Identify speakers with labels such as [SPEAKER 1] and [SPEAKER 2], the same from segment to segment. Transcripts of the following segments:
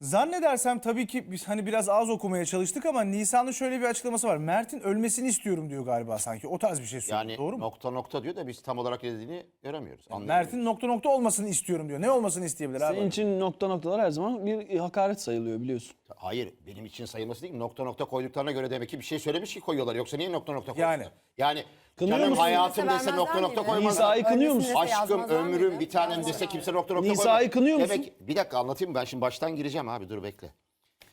[SPEAKER 1] Zannedersem tabii ki biz hani biraz az okumaya çalıştık ama Nisan'ın şöyle bir açıklaması var. Mert'in ölmesini istiyorum diyor galiba sanki. O tarz bir şey söylüyor.
[SPEAKER 2] Yani
[SPEAKER 1] Doğru mu?
[SPEAKER 2] nokta nokta diyor da biz tam olarak ne dediğini göremiyoruz. anlayamıyoruz.
[SPEAKER 1] Mert'in nokta nokta olmasını istiyorum diyor. Ne olmasını isteyebilir abi?
[SPEAKER 3] Senin için nokta noktalar her zaman bir hakaret sayılıyor biliyorsun.
[SPEAKER 2] Hayır benim için sayılması değil? Nokta nokta koyduklarına göre demek ki bir şey söylemiş ki koyuyorlar. Yoksa niye nokta nokta koyuyorlar?
[SPEAKER 1] Yani.
[SPEAKER 2] Yani
[SPEAKER 3] Kınıyor
[SPEAKER 2] canım
[SPEAKER 3] musun?
[SPEAKER 2] hayatım dese nokta nokta koymaz.
[SPEAKER 3] Nisa'yı kınıyor musun?
[SPEAKER 2] Aşkım, ömrüm, bir tanem dese kimse nokta nokta koymaz.
[SPEAKER 3] Nisa'yı kınıyor musun?
[SPEAKER 2] Demek, bir dakika anlatayım ben şimdi baştan gireceğim abi dur bekle.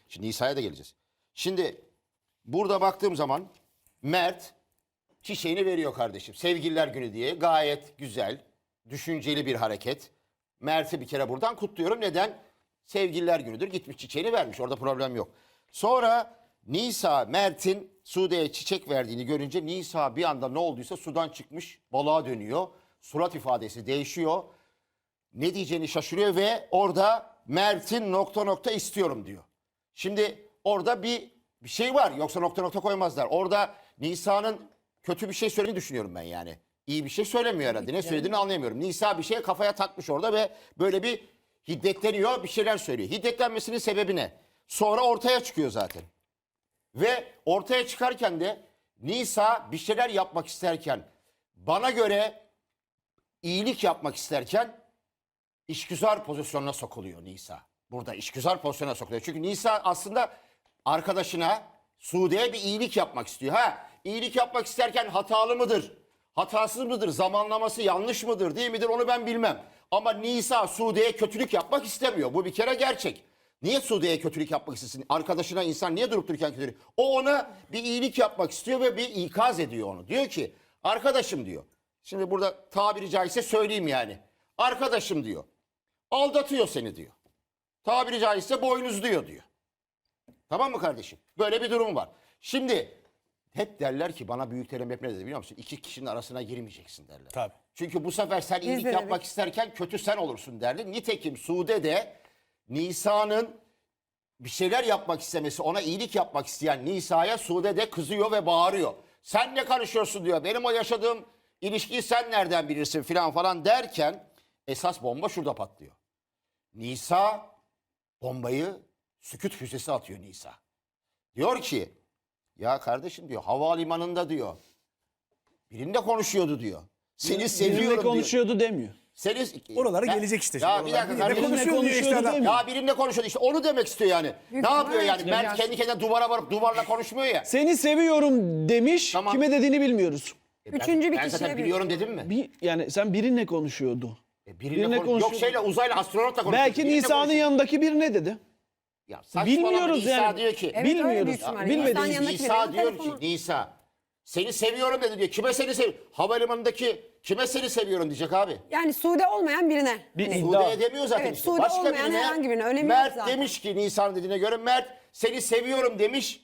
[SPEAKER 2] Şimdi Nisa'ya da geleceğiz. Şimdi burada baktığım zaman Mert çiçeğini veriyor kardeşim. Sevgililer günü diye gayet güzel, düşünceli bir hareket. Mert'i bir kere buradan kutluyorum. Neden? Sevgililer günüdür. Gitmiş çiçeğini vermiş. Orada problem yok. Sonra Nisa Mert'in Sude'ye çiçek verdiğini görünce Nisa bir anda ne olduysa sudan çıkmış balığa dönüyor. Surat ifadesi değişiyor. Ne diyeceğini şaşırıyor ve orada Mert'in nokta nokta istiyorum diyor. Şimdi orada bir bir şey var. Yoksa nokta nokta koymazlar. Orada Nisa'nın kötü bir şey söylediğini düşünüyorum ben yani. İyi bir şey söylemiyor herhalde. Ne söylediğini anlayamıyorum. Nisa bir şeye kafaya takmış orada ve böyle bir hiddetleniyor, bir şeyler söylüyor. Hiddetlenmesinin sebebi ne? Sonra ortaya çıkıyor zaten. Ve ortaya çıkarken de Nisa bir şeyler yapmak isterken bana göre iyilik yapmak isterken işgüzar pozisyonuna sokuluyor Nisa. Burada işgüzar pozisyonuna sokuluyor. Çünkü Nisa aslında arkadaşına Sude'ye bir iyilik yapmak istiyor. Ha, iyilik yapmak isterken hatalı mıdır? Hatasız mıdır? Zamanlaması yanlış mıdır? Değil midir? Onu ben bilmem. Ama Nisa Sude'ye kötülük yapmak istemiyor. Bu bir kere gerçek. Niye Sude'ye kötülük yapmak istesin? Arkadaşına insan niye durup dururken kötülük? O ona bir iyilik yapmak istiyor ve bir ikaz ediyor onu. Diyor ki arkadaşım diyor. Şimdi burada tabiri caizse söyleyeyim yani. Arkadaşım diyor. Aldatıyor seni diyor. Tabiri caizse boynuzluyor diyor. Tamam mı kardeşim? Böyle bir durum var. Şimdi hep derler ki bana büyüklerim hep ne dedi biliyor musun? İki kişinin arasına girmeyeceksin derler.
[SPEAKER 1] Tabii.
[SPEAKER 2] Çünkü bu sefer sen iyilik yapmak isterken kötü sen olursun derdi. Nitekim Sude de Nisa'nın bir şeyler yapmak istemesi, ona iyilik yapmak isteyen Nisa'ya Sude de kızıyor ve bağırıyor. Sen ne karışıyorsun diyor. Benim o yaşadığım ilişkiyi sen nereden bilirsin filan falan derken esas bomba şurada patlıyor. Nisa bombayı sükut füzesi atıyor Nisa. Diyor ki ya kardeşim diyor havalimanında diyor birinle konuşuyordu diyor. Seni seviyorum diyor.
[SPEAKER 3] konuşuyordu demiyor.
[SPEAKER 2] Seni,
[SPEAKER 1] Oralara
[SPEAKER 2] Ben-
[SPEAKER 1] gelecek işte.
[SPEAKER 2] Ya bir
[SPEAKER 1] oralara.
[SPEAKER 2] dakika
[SPEAKER 1] Ne
[SPEAKER 2] kardeşim.
[SPEAKER 1] konuşuyor diyor işte adam.
[SPEAKER 2] Ya birinle konuşuyordu işte onu demek istiyor yani.
[SPEAKER 4] Büyük
[SPEAKER 2] ne yapıyor yani? Mert kendi kendine duvara varıp duvarla konuşmuyor ya.
[SPEAKER 3] Seni seviyorum demiş.
[SPEAKER 2] Tamam.
[SPEAKER 3] Kime dediğini bilmiyoruz.
[SPEAKER 2] E
[SPEAKER 4] Üçüncü bir
[SPEAKER 2] ben
[SPEAKER 4] kişiye
[SPEAKER 2] zaten
[SPEAKER 4] bir-
[SPEAKER 2] biliyorum dedim mi?
[SPEAKER 3] Bir, yani sen birinle konuşuyordu.
[SPEAKER 2] E birinle
[SPEAKER 3] birine
[SPEAKER 2] konuş- Yok şeyle uzayla astronotla konuşuyor.
[SPEAKER 3] Belki
[SPEAKER 2] Birinle
[SPEAKER 3] Nisa'nın
[SPEAKER 2] konuşuyor.
[SPEAKER 3] yanındaki bir ne dedi?
[SPEAKER 2] Ya saçmalama,
[SPEAKER 3] Bilmiyoruz
[SPEAKER 2] Nisa
[SPEAKER 3] yani.
[SPEAKER 2] diyor ki.
[SPEAKER 4] Evet, öyle
[SPEAKER 3] Bilmiyoruz.
[SPEAKER 4] ihtimalle.
[SPEAKER 3] Bilmediğimiz
[SPEAKER 4] İnsan yanındaki
[SPEAKER 2] Nisa diyor
[SPEAKER 4] telefonu.
[SPEAKER 2] ki Nisa seni seviyorum dedi diyor. Kime seni sev? Havalimanındaki kime seni seviyorum diyecek abi.
[SPEAKER 4] Yani Sude olmayan birine.
[SPEAKER 3] Bir
[SPEAKER 4] Hani-
[SPEAKER 3] iddia.
[SPEAKER 2] Sude'ye demiyor zaten
[SPEAKER 4] Evet,
[SPEAKER 2] işte.
[SPEAKER 4] Sude
[SPEAKER 2] Başka
[SPEAKER 4] olmayan
[SPEAKER 2] birine,
[SPEAKER 4] herhangi birine, önemi yok
[SPEAKER 2] Mert
[SPEAKER 4] zaten.
[SPEAKER 2] demiş ki Nisan'ın dediğine göre Mert seni seviyorum demiş.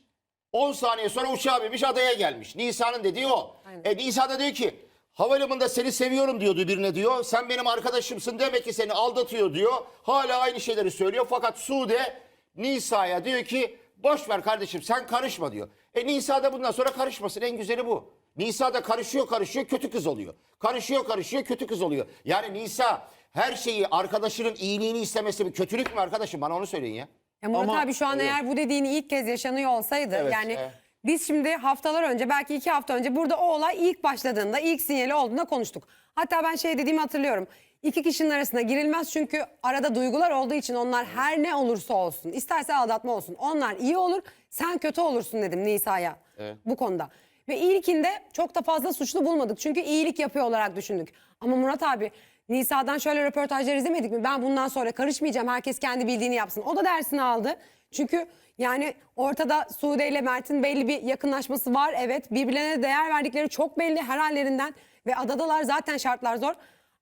[SPEAKER 2] 10 saniye sonra uçağa binmiş adaya gelmiş. Nisan'ın dediği o. E Nisa da diyor ki havalimanında seni seviyorum diyordu birine diyor. Sen benim arkadaşımsın demek ki seni aldatıyor diyor. Hala aynı şeyleri söylüyor. Fakat Sude Nisa'ya diyor ki boş ver kardeşim sen karışma diyor. E Nisa da bundan sonra karışmasın en güzeli bu. Nisa da karışıyor karışıyor kötü kız oluyor. Karışıyor karışıyor kötü kız oluyor. Yani Nisa her şeyi arkadaşının iyiliğini istemesi bir kötülük mü arkadaşım bana onu söyleyin ya.
[SPEAKER 4] Ya Murat
[SPEAKER 3] Ama-
[SPEAKER 4] abi şu an eğer bu dediğini ilk kez yaşanıyor olsaydı
[SPEAKER 2] Evet,
[SPEAKER 4] yani
[SPEAKER 2] evet.
[SPEAKER 4] biz şimdi haftalar önce belki iki hafta önce burada o olay ilk başladığında ilk sinyali olduğunda konuştuk. Hatta ben şey dediğimi hatırlıyorum. İki kişinin arasına girilmez çünkü arada duygular olduğu için onlar her ne olursa olsun isterse aldatma olsun onlar iyi olur sen kötü olursun dedim Nisa'ya bu konuda. Ve ilkinde çok da fazla suçlu bulmadık çünkü iyilik yapıyor olarak düşündük. Ama Murat abi Nisa'dan şöyle röportajlar izlemedik mi? Ben bundan sonra karışmayacağım. Herkes kendi bildiğini yapsın. O da dersini aldı. Çünkü yani ortada Sude ile Mert'in belli bir yakınlaşması var. Evet birbirlerine değer verdikleri çok belli her hallerinden. Ve adadalar zaten şartlar zor.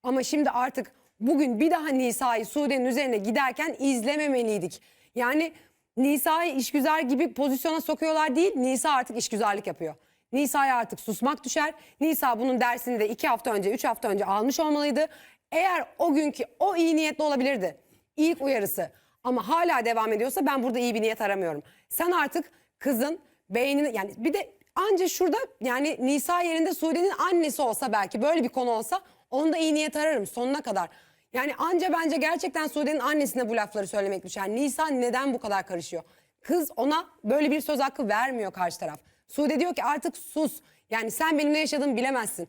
[SPEAKER 4] Ama şimdi artık bugün bir daha Nisa'yı Sude'nin üzerine giderken izlememeliydik. Yani Nisa'yı işgüzar gibi pozisyona sokuyorlar değil. Nisa artık işgüzarlık yapıyor. Nisa'ya artık susmak düşer. Nisa bunun dersini de iki hafta önce, üç hafta önce almış olmalıydı. Eğer o günkü o iyi niyetli olabilirdi. İlk uyarısı. Ama hala devam ediyorsa ben burada iyi bir niyet aramıyorum. Sen artık kızın beynini yani bir de anca şurada yani Nisa yerinde Sude'nin annesi olsa belki böyle bir konu olsa onda iyi niyet ararım sonuna kadar. Yani anca bence gerçekten Sude'nin annesine bu lafları söylemekmiş. Yani Nisan neden bu kadar karışıyor? Kız ona böyle bir söz hakkı vermiyor karşı taraf. Sude diyor ki artık sus. Yani sen benim ne yaşadığımı bilemezsin.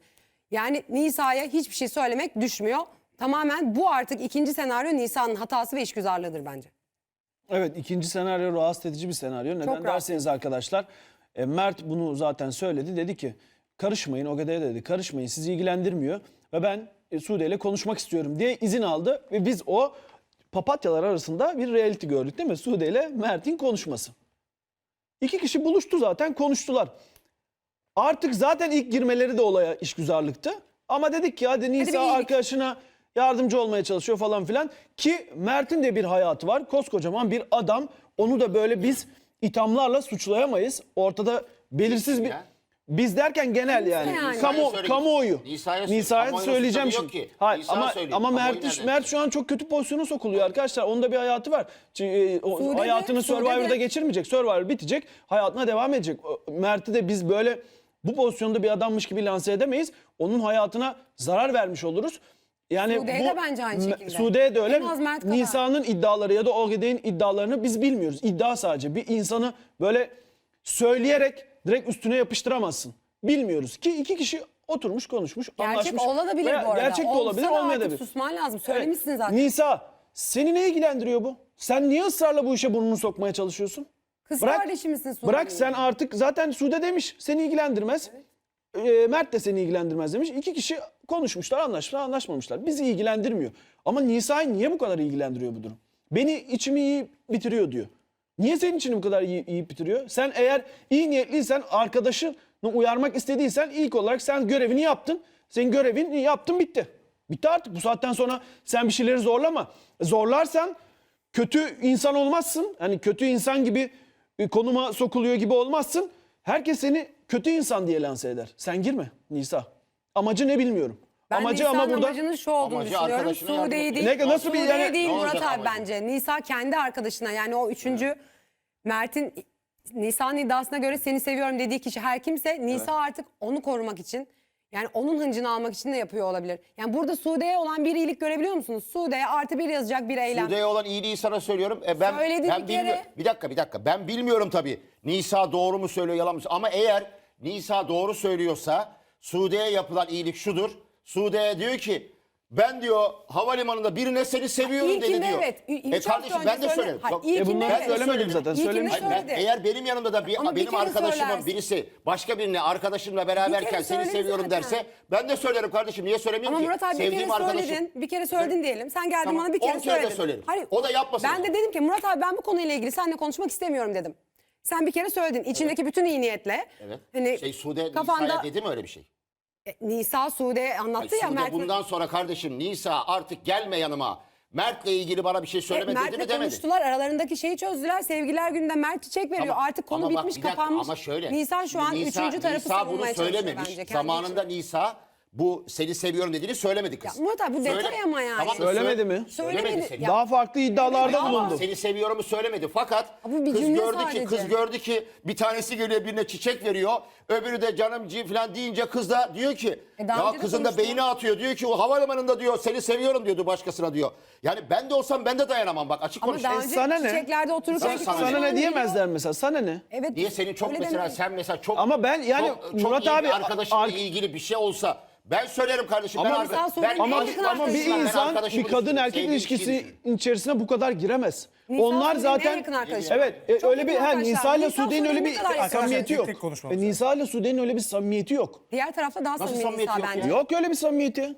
[SPEAKER 4] Yani Nisa'ya hiçbir şey söylemek düşmüyor. Tamamen bu artık ikinci senaryo Nisa'nın hatası ve işgüzarlığıdır bence.
[SPEAKER 3] Evet ikinci senaryo rahatsız edici bir senaryo. Neden
[SPEAKER 4] rahatsız
[SPEAKER 3] derseniz arkadaşlar e, Mert bunu zaten söyledi. Dedi ki karışmayın Ogeday'a dedi karışmayın sizi ilgilendirmiyor. Ve ben e, Sude ile konuşmak istiyorum diye izin aldı. Ve biz o papatyalar arasında bir reality gördük değil mi? Sude ile Mert'in konuşması. İki kişi buluştu zaten konuştular. Artık zaten ilk girmeleri de olaya işgüzarlıktı. Ama dedik ki hadi Nisa
[SPEAKER 4] iyilik.
[SPEAKER 3] arkadaşına yardımcı olmaya çalışıyor falan filan. Ki Mert'in de bir hayatı var. Koskocaman bir adam. Onu da böyle biz ithamlarla suçlayamayız. Ortada belirsiz bir...
[SPEAKER 2] ya?
[SPEAKER 3] Biz derken genel yani.
[SPEAKER 4] yani.
[SPEAKER 3] Kamu,
[SPEAKER 2] Nisa'ya
[SPEAKER 3] kamuoyu.
[SPEAKER 2] Nisa'ya
[SPEAKER 3] Nisa'ya
[SPEAKER 2] kamuoyuna
[SPEAKER 3] söyleyeceğim
[SPEAKER 2] suçlamıyor
[SPEAKER 3] şimdi.
[SPEAKER 2] ki.
[SPEAKER 3] Hayır,
[SPEAKER 2] Nisa'ya
[SPEAKER 3] ama
[SPEAKER 2] söylüyor.
[SPEAKER 3] ama
[SPEAKER 2] Kamuoyu
[SPEAKER 3] Mert,
[SPEAKER 2] nereden?
[SPEAKER 3] Mert şu an çok kötü pozisyona sokuluyor arkadaşlar. Onun da bir hayatı var. Ç- e, o hayatını Survivor'da geçirmeyecek. Survivor bitecek. Hayatına devam edecek. O- Mert'i de biz böyle bu pozisyonda bir adammış gibi lanse edemeyiz. Onun hayatına zarar vermiş oluruz. Yani
[SPEAKER 4] Sude'ye
[SPEAKER 3] bu,
[SPEAKER 4] de bence aynı
[SPEAKER 3] Me-
[SPEAKER 4] şekilde.
[SPEAKER 3] Sude'ye de öyle.
[SPEAKER 4] En az Mert kadar.
[SPEAKER 3] Nisa'nın iddiaları ya da Ogeday'in iddialarını biz bilmiyoruz. İddia sadece. Bir insanı böyle söyleyerek direkt üstüne yapıştıramazsın. Bilmiyoruz ki iki kişi oturmuş konuşmuş
[SPEAKER 4] Gerçek
[SPEAKER 3] anlaşmış.
[SPEAKER 4] olabilir
[SPEAKER 3] Veya
[SPEAKER 4] bu arada.
[SPEAKER 3] Gerçek de
[SPEAKER 4] Olsa
[SPEAKER 3] olabilir
[SPEAKER 4] da
[SPEAKER 3] olmayabilir.
[SPEAKER 4] Artık susman lazım. Söylemişsin zaten.
[SPEAKER 3] Nisa seni ne ilgilendiriyor bu? Sen niye ısrarla bu işe burnunu sokmaya çalışıyorsun?
[SPEAKER 4] Kız
[SPEAKER 3] Bırak-
[SPEAKER 4] kardeşi misin Sude'nin?
[SPEAKER 3] Bırak sen artık zaten Sude demiş seni ilgilendirmez. Ee, Mert de seni ilgilendirmez demiş. İki kişi konuşmuşlar anlaşmışlar anlaşmamışlar. Bizi ilgilendirmiyor. Ama Nisa'yı niye bu kadar ilgilendiriyor bu durum? Beni içimi iyi bitiriyor diyor. Niye senin için bu kadar iyi, iyi bitiriyor? Sen eğer iyi niyetliysen arkadaşını uyarmak istediysen ilk olarak sen görevini yaptın. Senin görevini yaptın bitti. Bitti artık bu saatten sonra sen bir şeyleri zorlama. Zorlarsan kötü insan olmazsın. Hani kötü insan gibi konuma sokuluyor gibi olmazsın. Herkes seni kötü insan diye lanse eder. Sen girme Nisa. Amacı ne bilmiyorum.
[SPEAKER 4] Ben
[SPEAKER 3] amacı
[SPEAKER 4] Nisa'nın
[SPEAKER 3] ama burada
[SPEAKER 4] amacının şu olduğunu
[SPEAKER 2] Amacı
[SPEAKER 4] düşünüyorum.
[SPEAKER 2] arkadaşına yardım
[SPEAKER 4] Sude'yi
[SPEAKER 2] etmek.
[SPEAKER 4] değil,
[SPEAKER 3] Ne- nasıl bir
[SPEAKER 4] Sude'yi
[SPEAKER 3] yani-
[SPEAKER 4] değil
[SPEAKER 2] Ne
[SPEAKER 4] Murat
[SPEAKER 2] olacak
[SPEAKER 4] abi
[SPEAKER 2] amacı?
[SPEAKER 4] bence. Nisa kendi arkadaşına yani o üçüncü Mert'in Nisa'nın iddiasına göre seni seviyorum dediği kişi her kimse Nisa artık onu korumak için yani onun hıncını almak için de yapıyor olabilir. Yani burada Sude'ye olan bir iyilik görebiliyor musunuz? Sude'ye artı bir yazacak bir eylem.
[SPEAKER 2] Sude'ye olan iyiliği sana söylüyorum. E ben,
[SPEAKER 4] Söyledi
[SPEAKER 2] ben
[SPEAKER 4] bir kere.
[SPEAKER 2] Bir dakika bir dakika. Ben bilmiyorum tabii. Nisa doğru mu söylüyor yalan mı? Ama eğer Nisa doğru söylüyorsa Sude'ye yapılan iyilik şudur. Sude'ye diyor ki ben diyor havalimanında birine seni seviyorum dedi
[SPEAKER 4] İlkinde
[SPEAKER 2] diyor.
[SPEAKER 4] evet. Ü- üç
[SPEAKER 2] E
[SPEAKER 4] hafta
[SPEAKER 2] kardeşim
[SPEAKER 4] önce
[SPEAKER 2] ben de
[SPEAKER 4] söyle-
[SPEAKER 2] söylerim.
[SPEAKER 4] Hayır,
[SPEAKER 2] Bak,
[SPEAKER 4] ilkinde
[SPEAKER 3] E bunları
[SPEAKER 4] evet.
[SPEAKER 3] söylemedim zaten.
[SPEAKER 4] İlkinde.
[SPEAKER 2] Hayır, ben-
[SPEAKER 4] söyledi.
[SPEAKER 2] eğer benim yanımda da bir,
[SPEAKER 4] Ama bir
[SPEAKER 2] benim
[SPEAKER 4] kere
[SPEAKER 2] arkadaşımın
[SPEAKER 4] söylersin.
[SPEAKER 2] birisi başka birine arkadaşımla beraberken seni seviyorum
[SPEAKER 4] zaten.
[SPEAKER 2] derse ben de söylerim kardeşim niye söylemiyorum
[SPEAKER 4] Ama
[SPEAKER 2] ki?
[SPEAKER 4] Murat abi bir kere
[SPEAKER 2] Sevdiğim arkadaşım.
[SPEAKER 4] söyledin. Bir kere söyledin diyelim. Sen geldin
[SPEAKER 2] Tamam,
[SPEAKER 4] bana bir
[SPEAKER 2] on
[SPEAKER 4] kere
[SPEAKER 2] kere de
[SPEAKER 4] söyledin.
[SPEAKER 2] söylerim. O da yapmasın o
[SPEAKER 4] Ben de
[SPEAKER 2] zaman.
[SPEAKER 4] dedim ki Murat abi ben bu konuyla ilgili seninle konuşmak istemiyorum dedim. Sen bir kere söyledin. İçindeki bütün iyi niyetle.
[SPEAKER 2] Evet.
[SPEAKER 4] Hani
[SPEAKER 2] şey Sude
[SPEAKER 4] kafanda
[SPEAKER 2] dedi mi öyle bir şey?
[SPEAKER 4] E, Nisa Sude anlattı
[SPEAKER 2] Ay,
[SPEAKER 4] ya
[SPEAKER 2] Sude
[SPEAKER 4] Mert.
[SPEAKER 2] bundan sonra kardeşim Nisa artık gelme yanıma. Mert'le ilgili bana bir şey söyleme dedi mi
[SPEAKER 4] Mert'le
[SPEAKER 2] demedi.
[SPEAKER 4] konuştular. Aralarındaki şeyi çözdüler. Sevgiler günde Mert çiçek veriyor.
[SPEAKER 2] Ama-
[SPEAKER 4] Artık konu
[SPEAKER 2] ama bak,
[SPEAKER 4] bitmiş,
[SPEAKER 2] bir dakika,
[SPEAKER 4] kapanmış.
[SPEAKER 2] Ama şöyle.
[SPEAKER 4] Nisan şu an
[SPEAKER 2] Nisa-
[SPEAKER 4] üçüncü tarafı
[SPEAKER 2] Nisa
[SPEAKER 4] savunmaya
[SPEAKER 2] bunu
[SPEAKER 4] çalışıyor
[SPEAKER 2] söylememiş.
[SPEAKER 4] bence. kendi
[SPEAKER 2] Zamanında. Nisa bu seni seviyorum dediğini söylemedi kız.
[SPEAKER 4] Ya Murat abi bu detay ama yani.
[SPEAKER 2] da
[SPEAKER 3] Söylemedi
[SPEAKER 2] sö-
[SPEAKER 3] mi?
[SPEAKER 2] Söylemedi.
[SPEAKER 4] Söylemedi.
[SPEAKER 2] seni.
[SPEAKER 4] Ya-
[SPEAKER 3] Daha farklı iddialarda
[SPEAKER 4] ama
[SPEAKER 3] bulundu.
[SPEAKER 2] Seni seviyorumu söylemedi fakat
[SPEAKER 4] Ama bir
[SPEAKER 2] kız
[SPEAKER 4] cümle
[SPEAKER 2] gördü
[SPEAKER 4] sadece.
[SPEAKER 2] ki kız gördü ki bir tanesi geliyor birine çiçek veriyor. Öbürü de canımcı falan deyince kız da diyor ki
[SPEAKER 4] E, daha
[SPEAKER 2] ya
[SPEAKER 4] de
[SPEAKER 2] kızın da beyni atıyor diyor ki o havalimanında diyor seni seviyorum diyordu başkasına diyor. Yani ben de olsam ben de dayanamam bak açık
[SPEAKER 4] Ama
[SPEAKER 2] konuş.
[SPEAKER 4] daha
[SPEAKER 3] E,
[SPEAKER 4] önce
[SPEAKER 3] sana ne?
[SPEAKER 4] çiçeklerde otururken...
[SPEAKER 2] Sana- sana
[SPEAKER 3] Sana
[SPEAKER 2] ne?
[SPEAKER 3] ne diyemezler mesela? Sana ne?
[SPEAKER 4] Evet.
[SPEAKER 2] Niye senin çok
[SPEAKER 4] öyle
[SPEAKER 2] mesela
[SPEAKER 4] demeyin.
[SPEAKER 2] sen mesela çok
[SPEAKER 3] Ama ben yani
[SPEAKER 2] çok, çok
[SPEAKER 3] Murat
[SPEAKER 2] iyi
[SPEAKER 3] abi-
[SPEAKER 2] bir arkadaşımla
[SPEAKER 3] ar-
[SPEAKER 2] ilgili bir şey olsa ben söylerim kardeşim.
[SPEAKER 3] Ama
[SPEAKER 2] ben, arka-
[SPEAKER 4] Sude'nin
[SPEAKER 2] ben
[SPEAKER 4] en
[SPEAKER 3] Ama,
[SPEAKER 4] yakın
[SPEAKER 3] ama bir
[SPEAKER 4] arkadaşı var.
[SPEAKER 2] Ben
[SPEAKER 3] insan bir kadın erkek ilişkisi içerisine bu kadar giremez.
[SPEAKER 4] Nisa
[SPEAKER 3] Onlar
[SPEAKER 4] Sude'nin en
[SPEAKER 3] zaten
[SPEAKER 4] yakın arkadaşı.
[SPEAKER 3] evet e,
[SPEAKER 4] Çok
[SPEAKER 3] öyle bir
[SPEAKER 4] arkadaşlar.
[SPEAKER 3] Nisa ile
[SPEAKER 4] Nisa
[SPEAKER 3] Sude'nin öyle
[SPEAKER 4] Sude'nin
[SPEAKER 3] bir
[SPEAKER 4] ne kadar yakın
[SPEAKER 3] samimiyeti yok.
[SPEAKER 1] Tek tek konuşmamız
[SPEAKER 3] E, Nisa ile Sude'nin öyle bir samimiyeti yok.
[SPEAKER 4] Diğer tarafta daha samimi
[SPEAKER 2] samimiyeti
[SPEAKER 4] Nisa
[SPEAKER 2] yok ya?
[SPEAKER 4] bence.
[SPEAKER 3] Yok öyle bir samimiyeti.